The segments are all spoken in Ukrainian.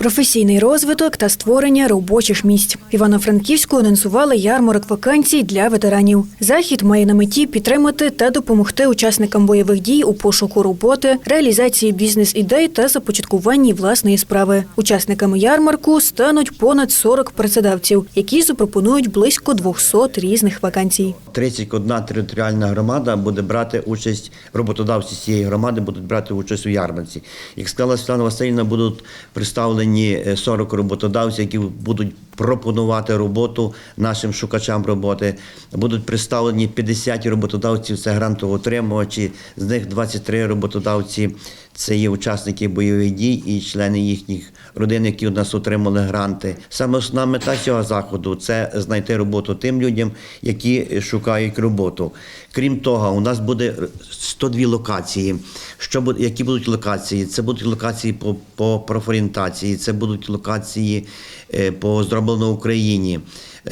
професійний розвиток та створення робочих місць. Івано-Франківську анонсували ярмарок вакансій для ветеранів. Захід має на меті підтримати та допомогти учасникам бойових дій у пошуку роботи, реалізації бізнес-ідей та започаткуванні власної справи. Учасниками ярмарку стануть понад 40 працедавців, які запропонують близько 200 різних вакансій. 31 територіальна громада буде брати участь, роботодавці цієї громади будуть брати участь у ярмарці. Як сказала Світлана Васильівна, будуть представлені е, 40 роботодавців, які будуть пропонувати роботу нашим шукачам роботи. Будуть представлені 50 роботодавців, це грантоотримувачі, з них 23 роботодавці. Це є учасники бойових дій і члени їхніх родин, які у нас отримали гранти. Саме основна мета цього заходу це знайти роботу тим людям, які шукають роботу. Крім того, у нас буде 102 локації. Що які будуть локації? Це будуть локації по, по профорієнтації, це будуть локації е, по зроблено в Україні.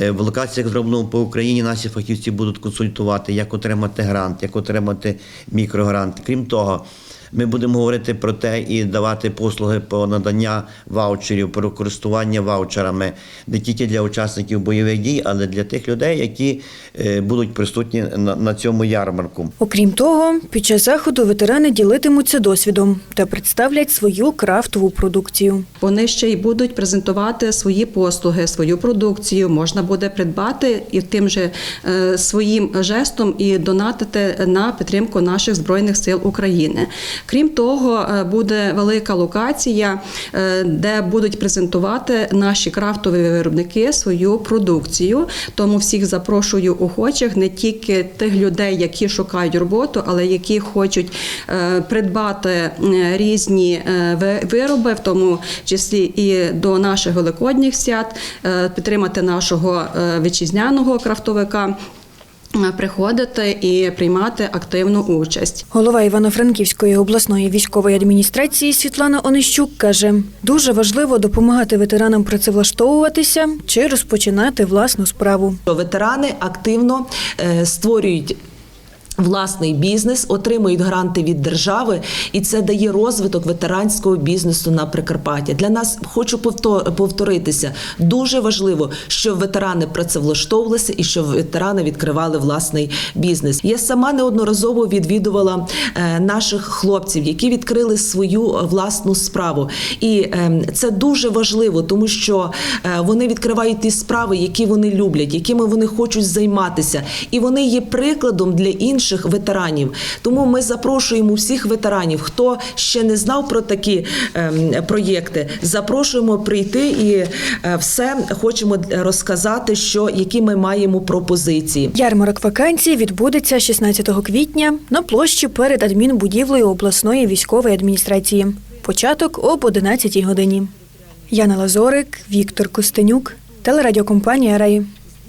Е, В локаціях зроблено по Україні наші фахівці будуть консультувати, як отримати грант, як отримати мікрогрант. Крім того, ми будемо говорити про те і давати послуги по надання ваучерів, про користування ваучерами не тільки для учасників бойових дій, але для тих людей, які е, будуть присутні на, на цьому ярмарку. Окрім того, під час заходу ветерани ділитимуться досвідом та представлять свою крафтову продукцію. Вони ще й будуть презентувати свої послуги, свою продукцію. Можна буде придбати і тим же е, своїм жестом і донатити на підтримку наших збройних сил України. Крім того, е, буде велика локація, е, де будуть презентувати наші крафтові виробники свою продукцію. Тому всіх запрошую охочих, не тільки тих людей, які шукають роботу, але які хочуть придбати різні вироби, в тому числі і до наших великодніх свят, підтримати нашого е, вітчизняного крафтовика. е, Приходити і приймати активну участь. Голова Івано-Франківської обласної військової адміністрації Світлана Онищук каже: дуже важливо допомагати ветеранам працевлаштовуватися чи розпочинати власну справу. ветерани активно е, створюють. Власний бізнес отримують гранти від держави, і це дає розвиток ветеранського бізнесу на Прикарпатті. Для нас хочу повто- повторитися. Дуже важливо, щоб ветерани працевлаштовувалися і щоб ветерани відкривали власний бізнес. Я сама неодноразово відвідувала е, наших хлопців, які відкрили свою е, власну справу. І е, це дуже важливо, тому що е, вони відкривають ті справи, які вони люблять, якими вони хочуть займатися, і вони є прикладом для інших ветеранів. Тому ми запрошуємо всіх ветеранів, хто ще не знав про такі ем, проєкти. Запрошуємо прийти і е, все хочемо розказати, що які ми маємо пропозиції. Ярмарок вакансій відбудеться 16 квітня на площі перед адмінбудівлею обласної військової адміністрації. Початок об 11 годині. Яна Лазорик, Віктор Костенюк, телерадіокомпанія Раї.